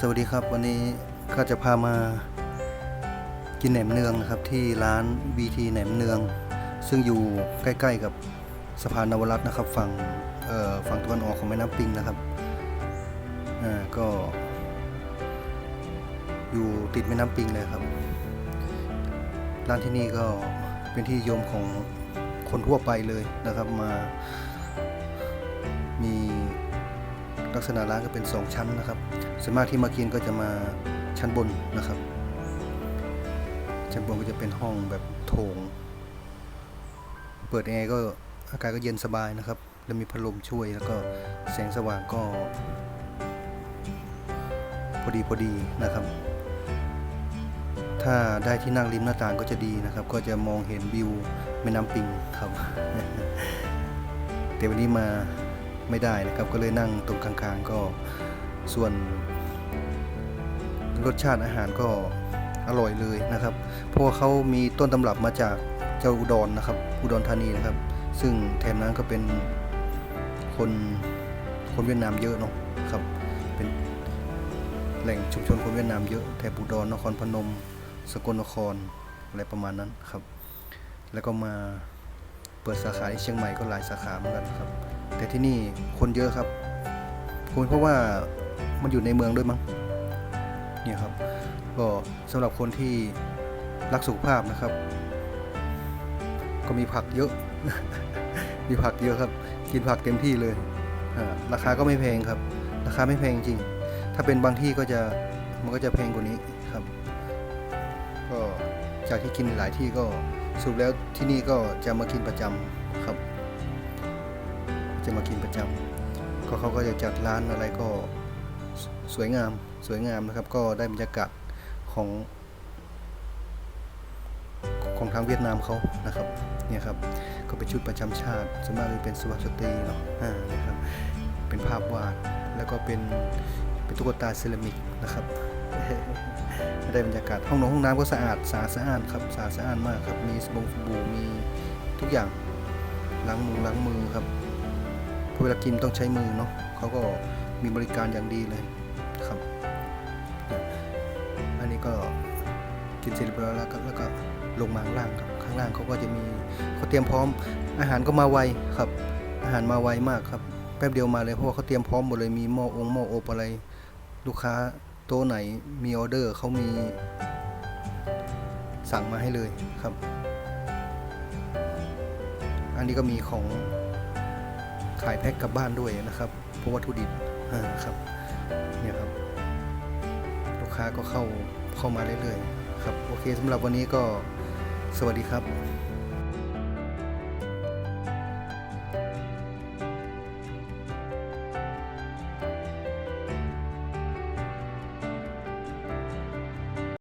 สวัสดีครับวันนี้ก็จะพามากินแหนมเนืองนะครับที่ร้าน BT แหนมเนือง ซึ่งอยู่ใกล้ ๆ กับสะพานนวรัตน์นะครับฝั่งฝั่งตะวันออกของแม่น้ำปิงนะครับก็ อยู่ติดแม่น้ำปิงเลยครับ ร้านที่นี่ก็เป็นที่ยมของคนทั่วไปเลยนะครับมามี ลักษณะร้านก็เป็น 2 ชั้นนะครับส่วนมากที่มากินก็จะมาชั้นบนนะครับ ชั้นบนก็จะเป็นห้องแบบโถง เปิดแอร์ก็อากาศก็เย็นสบายนะครับ แล้วมีพัดลมช่วยแล้วก็แสงสว่างก็ พอดีพอดีนะครับ ถ้าได้ที่นั่งริมหน้าต่างก็จะดีนะครับ ก็จะมองเห็นวิวแม่น้ำปิงครับแต่วันนี้มา ไม่ได้นะครับ ก็เลยนั่งตรงกลางๆก็ส่วนรสชาติอาหารก็อร่อยเลยนะครับ เพราะว่าเขามีต้นตำรับมาจากเจ้าอุดรนะครับ อุดรธานีนะครับ ซึ่งแถบนั้นก็เป็นคนคนเวียดนามเยอะเนาะครับ เป็นแหล่งชุมชนคนเวียดนามเยอะแถบอุดรนครพนม สกลนครอะไรประมาณนั้นครับ แล้วก็มาเปิดสาขาที่เชียงใหม่ก็หลายสาขาเหมือนกันครับ แต่ที่นี่คนเยอะครับ คนเพราะว่ามันอยู่ในเมืองด้วยมั้งเนี่ยครับ ก็สำหรับคนที่รักสุขภาพนะครับ ก็มีผักเยอะ มีผักเยอะครับ กินผักเต็มที่เลยราคาก็ไม่แพงครับ ราคาไม่แพงจริง ถ้าเป็นบางที่ก็จะมันก็จะแพงกว่านี้ครับ ก็จากที่กินหลายที่ก็สรุปแล้วที่นี่ก็จะมากินประจำครับ จะมากินประจำก็เขาก็จะจัดร้านอะไรก็สวยงามสวยงามนะครับ ก็ได้บรรยากาศของของทางเวียดนามเขานะครับเนี่ยครับก็เป็นชุดประจำชาติส่วนมากเป็นสุภาพสตรีเนาะอ่าเนี่ยครับเป็นภาพวาดแล้วก็เป็นเป็นตุ๊กตาเซรามิกนะครับได้บรรยากาศห้องนอนห้องน้ำก็สะอาดสะอาดสะอาดครับสะอาดสะอาดมากครับมีสบงสบู่มีทุกอย่างล้างมือล้างมือครับ เวลากินต้องใช้มือเนาะเขาก็มีบริการอย่างดีเลยครับ อันนี้ก็กินเสร็จเรียบร้อยแล้วครับแล้วก็ลงมาข้างล่างครับข้างล่างเขาก็จะมีเขาเตรียมพร้อมอาหารก็มาไวครับ อาหารมาไวมากครับแป๊บเดียวมาเลยเพราะว่าเขาเตรียมพร้อมหมดเลยมีหม้อองค์หม้ออบอะไร ลูกค้าโต๊ะไหนมีออเดอร์เขามีสั่งมาให้เลยครับ อันนี้ก็มีของ ขายแพ็คกลับบ้านด้วยนะครับพวกวัตถุดิบอ่าครับเนี่ยครับ ลูกค้าก็เข้าเข้ามาเรื่อยๆครับโอเคสำหรับวันนี้ก็สวัสดีครับ